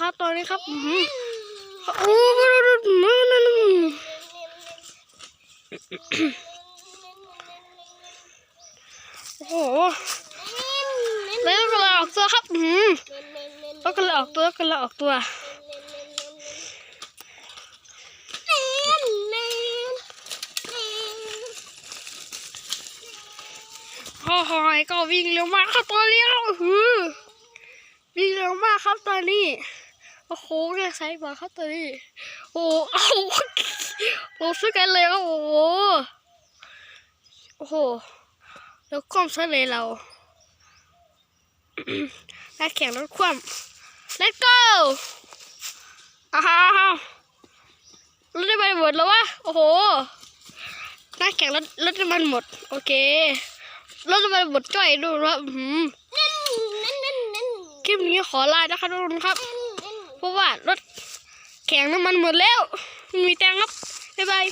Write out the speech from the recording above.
ครับตอนนี้ครับอื้อหือโอ้โหโอ้โหแล้วก็เลยออกตัวครับอื้อหือแล้วก็เลยออกตัวก็เลยออกตัวพ่อหอยก็วิ่งเร็วมากครับตอนนี้ครับวิ่งเร็วมากครับตอนนี้ โอ้โหเรียกไซส์บอลครับตอนนี้โอ้เอาโอ้ซื้อกันเลยครับโอ้โหโอ้โหแล้วคว่ำซะเลยเรานักแข่งรถคว่ำ let's go อ้าวรถได้ไปหมดแล้ววะโอ้โหนักแข่งรถรถน้ำมันหมด โอเครถน้ำมันหมดจ้อยดูว่าคลิปนี้ขอลานะคะทุกคนครับ ราะว่ารถแข่งน้ำมันหมดแล้ว มีแตงครับ บ๊ายบาย